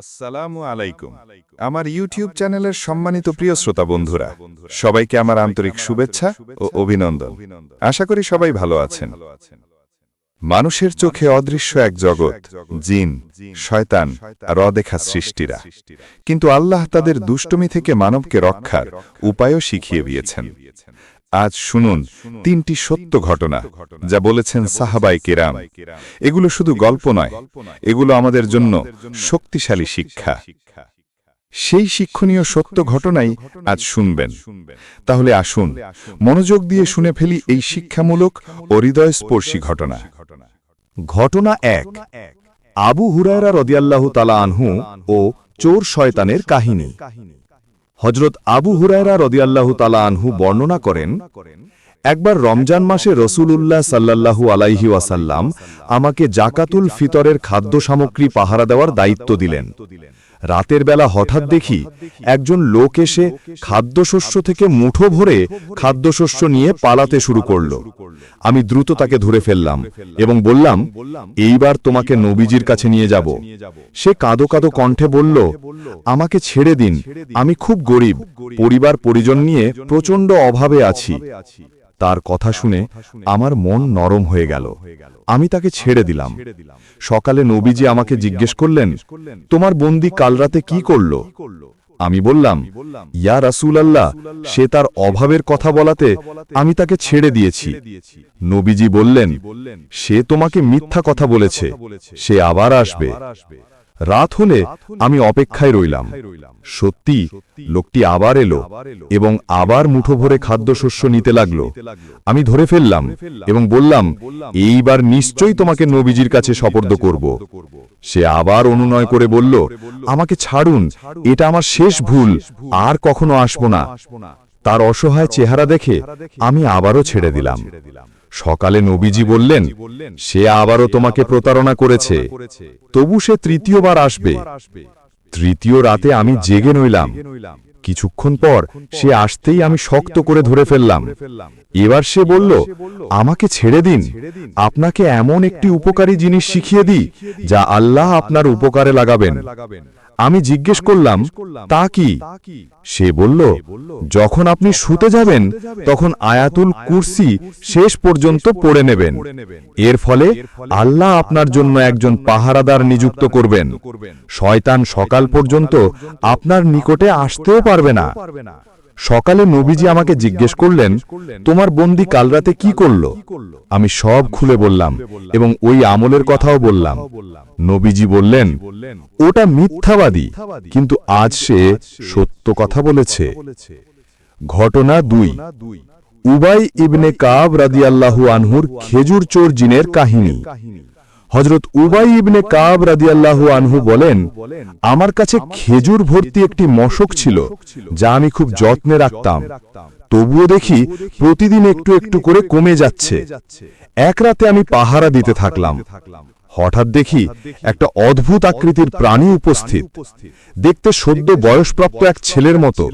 আসসালামু আলাইকুম। আমার ইউটিউব চ্যানেলের সম্মানিত প্রিয় শ্রোতা বন্ধুরা সবাইকে আমার আন্তরিক শুভেচ্ছা ও অভিনন্দন। আশা করি সবাই ভালো আছেন। মানুষের চোখে অদৃশ্য এক জগৎ জিন শয়তান আর অদেখা সৃষ্টিরা। কিন্তু আল্লাহ তাদের দুষ্টমি থেকে মানবকে রক্ষার উপায়ও শিখিয়ে দিয়েছেন। আজ শুনুন, তিনটি সত্য ঘটনা যা বলেছেন সাহাবাই কেরাম। এগুলো শুধু গল্প নয়, এগুলো আমাদের জন্য শক্তিশালী শিক্ষা। সেই শিক্ষণীয় সত্য ঘটনাই আজ শুনবেন। তাহলে আসুন, মনোযোগ দিয়ে শুনে ফেলি এই শিক্ষামূলক ও হৃদয়স্পর্শী ঘটনা। ঘটনা এক, আবু হুরায়রা রদিয়াল্লাহু তালা আনহু ও চোর শয়তানের কাহিনী। হজরত আবু হুরায়রা রদিয়াল্লাহু তালা আনহু বর্ণনা করেন, একবার রমজান মাসে রসুলুল্লাহ সাল্লাল্লাহু আলাইহি ওয়াসাল্লাম আমাকে জাকাতুল ফিতরের খাদ্য সামগ্রী পাহারা দেওয়ার দায়িত্ব দিলেন। রাতের বেলা হঠাৎ দেখি একজন লোক এসে খাদ্যশস্য থেকে মুঠো ভরে খাদ্যশস্য নিয়ে পালাতে শুরু করল। আমি দ্রুত তাকে ধরে ফেললাম এবং বললাম, এইবার তোমাকে নবীজির কাছে নিয়ে যাব। সে কাঁদো কাঁদো কণ্ঠে বলল, আমাকে ছেড়ে দিন, আমি খুব গরিব পরিবার পরিজন নিয়ে প্রচণ্ড অভাবে আছি। তার কথা শুনে আমার মন নরম হয়ে গেল। আমি তাকে ছেড়ে দিলাম। সকালে নবীজি আমাকে জিজ্ঞেস করলেন তোমার বন্দি কাল রাতে কি করল? আমি বললাম ইয়া রাসূল আল্লাহ সে তার অভাবের কথা বলাতে আমি তাকে ছেড়ে দিয়েছি। নবীজি বললেন সে তোমাকে মিথ্যা কথা বলেছে সে আবার আসবে। রাত হলে আমি অপেক্ষায় রইলাম। সত্যি লোকটি আবার এলো এবং আবার মুঠো ভরে খাদ্যশস্য নিতে লাগল। আমি ধরে ফেললাম এবং বললাম এইবার নিশ্চয়ই তোমাকে নবীজির কাছে সপর্দ করব। সে আবার অনুনয় করে বলল আমাকে ছাড়ুন এটা আমার শেষ ভুল আর কখনো আসব না। তার অসহায় চেহারা দেখে আমি আবারও ছেড়ে দিলাম। সকালে নবীজি বললেন সে আবারও তোমাকে প্রতারণা করেছে। তবু সে তৃতীয়বার আসবে। তৃতীয় রাতে আমি জেগে নইলাম। কিছুক্ষণ পর সে আসতেই আমি শক্ত করে ধরে ফেললাম। এবার সে বলল আমাকে ছেড়ে দিন। আপনাকে এমন একটি উপকারী জিনিস শিখিয়ে দিই যা আল্লাহ আপনার উপকারে লাগাবেন। আমি জিজ্ঞেস করলাম তা কি? সে বলল যখন আপনি শুতে যাবেন তখন আয়াতুল কুরসি শেষ পর্যন্ত পড়ে নেবেন। এর ফলে আল্লাহ আপনার জন্য একজন পাহারাদার নিযুক্ত করবেন। শয়তান সকাল পর্যন্ত আপনার নিকটে আসতেও পারবে না। সকালে নবীজি আমাকে জিজ্ঞেস করলেন, তোমার বন্দি কাল রাতে কি করল? আমি সব খুলে বললাম এবং ওই আমলের কথাও বললাম। নবীজি বললেন, ওটা মিথ্যাবাদী, কিন্তু আজ সে সত্য কথা বলেছে। ঘটনা দুই। উবাই ইবনে কাব রাদিয়াল্লাহু আনহুর খেজুর চোর জিনের কাহিনী। হজরত উবাই ইবনে কাব রাদিয়াল্লাহু আনহু বলেন, আমার কাছে খেজুর ভর্তি একটি মশক ছিল, যা আমি খুব যত্নে রাখতাম। তবুও দেখি প্রতিদিন একটু একটু করে কমে যাচ্ছে। এক রাতে আমি পাহারা দিতে থাকলাম। হঠাৎ দেখি একটা অদ্ভুত আকৃতির প্রাণী উপস্থিত। দেখতে সদ্য বয়সপ্রাপ্ত এক ছেলের মতো।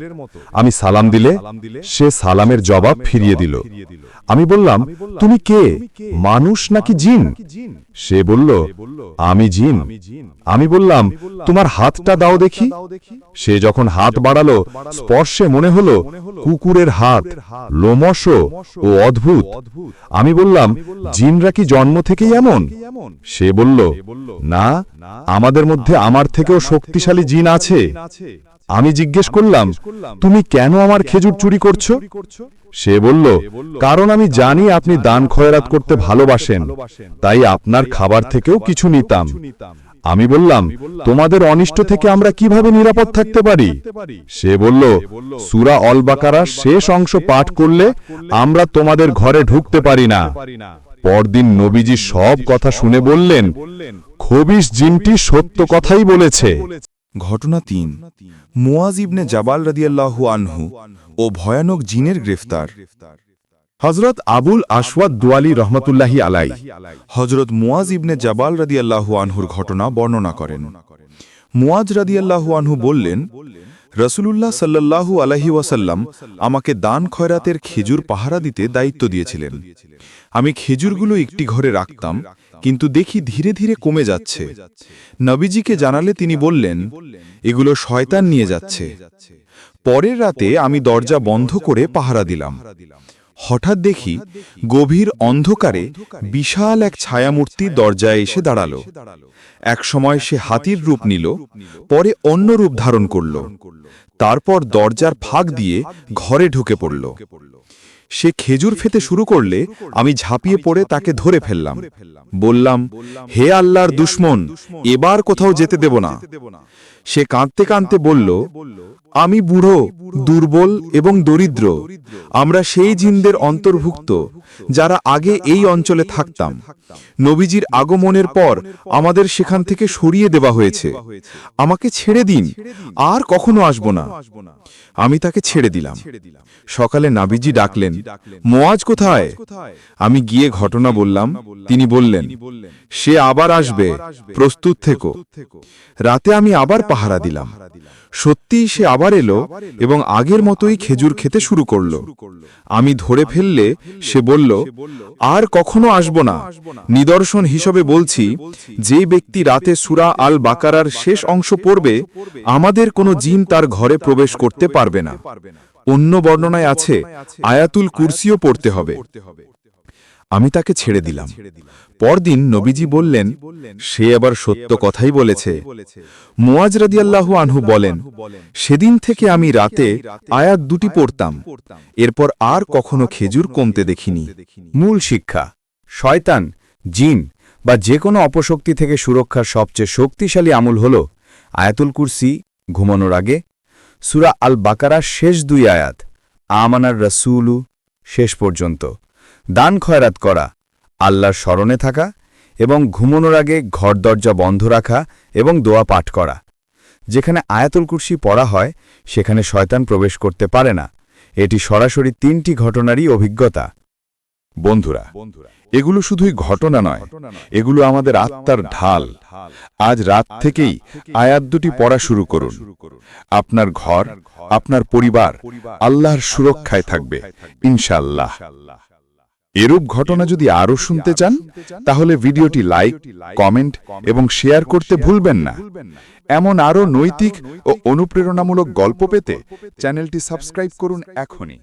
আমি সালাম দিলে সে সালামের জবাব ফিরিয়ে দিল। আমি বললাম তুমি কে? মানুষ নাকি জিন? সে বলল আমি জিন। আমি বললাম তোমার হাতটা দাও দেখি। সে যখন হাত বাড়ালো স্পর্শে মনে হলো কুকুরের হাত লোমশ ও অদ্ভুত। আমি বললাম জিনরা কি জন্ম থেকেই এমন? সে বলল না আমাদের মধ্যে আমার থেকেও শক্তিশালী জিন আছে। আমি জিজ্ঞেস করলাম, তুমি কেন আমার খেজুর চুরি করছ? সে বলল, কারণ আমি জানি আপনি দান খয়রাত করতে ভালোবাসেন, তাই আপনার খাবার থেকেও কিছু নিতাম। আমি বললাম, তোমাদের অনিষ্ট থেকে আমরা কীভাবে নিরাপদ থাকতে পারি? সে বলল, সুরা অল বাকারার শেষ অংশ পাঠ করলে আমরা তোমাদের ঘরে ঢুকতে পারি না। পরদিন নবীজি সব কথা শুনে বললেন খবিস জিনটি সত্য কথাই বলেছে। ঘটনা তিন মুয়াজ ইবনে জাবাল রাদিয়াল্লাহু আনহু ও ভয়ানক জিনের গ্রেফতার। হজরত আবুল আশওয়াদ দুয়ালি রহমতুল্লাহি আলাই হজরত মুয়াজ ইবনে জাবাল রাদিয়াল্লাহু আনহুর ঘটনা বর্ণনা করেন। মুয়াজ রাদিয়াল্লাহু আনহু বললেন, রসুলুল্লাহ সাল্লাল্লাহু আলাইহি ওয়াসাল্লাম আমাকে দান খয়রাতের খেজুর পাহারা দিতে দায়িত্ব দিয়েছিলেন। আমি খেজুরগুলো একটি ঘরে রাখতাম কিন্তু দেখি ধীরে ধীরে কমে যাচ্ছে। নবীজিকে জানালে তিনি বললেন, এগুলো শয়তান নিয়ে যাচ্ছে। পরের রাতে আমি দরজা বন্ধ করে পাহারা দিলাম। হঠাৎ দেখি গভীর অন্ধকারে বিশাল এক ছায়ামূর্তি দরজায় এসে দাঁড়াল। এক সময় সে হাতির রূপ নিল, পরে অন্য রূপ ধারণ করল। তারপর দরজার ফাঁক দিয়ে ঘরে ঢুকে পড়ল। সে খেজুর ফেতে শুরু করলে আমি ঝাঁপিয়ে পড়ে তাকে ধরে ফেললাম। বললাম হে আল্লাহর দুশ্মন এবার কোথাও যেতে দেব না। সে কাঁদতে কাঁদতে বলল আমি বুড়ো, দুর্বল এবং দরিদ্র। আমরা সেই জিনদের অন্তর্ভুক্ত, যারা আগে এই অঞ্চলে থাকতাম। নবীজির আগমনের পর আমাদের সেখান থেকে সরিয়ে দেওয়া হয়েছে। আমাকে ছেড়ে দিন, আর কখনো আসব না। আমি তাকে ছেড়ে দিলাম। সকালে নাবিজি ডাকলেন, মোয়াজ কোথায়? আমি গিয়ে ঘটনা বললাম। তিনি বললেন, সে আবার আসবে। প্রস্তুত থেকো। রাতে আমি আবার পাহারা দিলাম। সত্যিই সে আবার এলো এবং আগের মতোই খেজুর খেতে শুরু করল। আমি ধরে ফেললে সে বলল, আর কখনো আসব না। নিদর্শন হিসেবে বলছি যে ব্যক্তি রাতে সুরা আল বাকারার শেষ অংশ পড়বে, আমাদের কোনো জিন তার ঘরে প্রবেশ করতে পারবে না। অন্য বর্ণনায় আছে, আয়াতুল কুরসিও পড়তে হবে। আমি তাকে ছেড়ে দিলাম। পরদিন নবীজি বললেন, সে আবার সত্য কথাই বলেছে। মুয়াজ রাদিয়াল্লাহু আনহু বলেন, সেদিন থেকে আমি রাতে আয়াত দুটি পড়তাম। এরপর আর কখনো খেজুর কমতে দেখিনি। মূল শিক্ষা, শয়তান, জিন বা যে কোনো অপশক্তি থেকে সুরক্ষার সবচেয়ে শক্তিশালী আমল হল আয়াতুল কুরসি, ঘুমানোর আগে। সুরা আল বাকারার শেষ দুই আয়াত, আমানার রসুলু শেষ পর্যন্ত। দান খয়রাত করা, আল্লাহর স্মরণে থাকা এবং ঘুমানোর আগে ঘর দরজা বন্ধ রাখা এবং দোয়া পাঠ করা। যেখানে আয়াতুল কুরসি পড়া হয়, সেখানে শয়তান প্রবেশ করতে পারে না। এটি সরাসরি তিনটি ঘটনারই অভিজ্ঞতা। বন্ধুরা, এগুলো শুধুই ঘটনা নয়, এগুলো আমাদের আত্মার ঢাল। আজ রাত থেকেই আয়াত দুটি পড়া শুরু করুন। আপনার ঘর, আপনার পরিবার, আল্লাহর সুরক্ষায় থাকবে ইনশাল্লাহ এরূপ ঘটনা যদি আরও শুনতে চান, তাহলে ভিডিওটি লাইক, কমেন্ট এবং শেয়ার করতে ভুলবেন না। এমন আরও নৈতিক ও অনুপ্রেরণামূলক গল্প পেতে চ্যানেলটি সাবস্ক্রাইব করুন এখনই।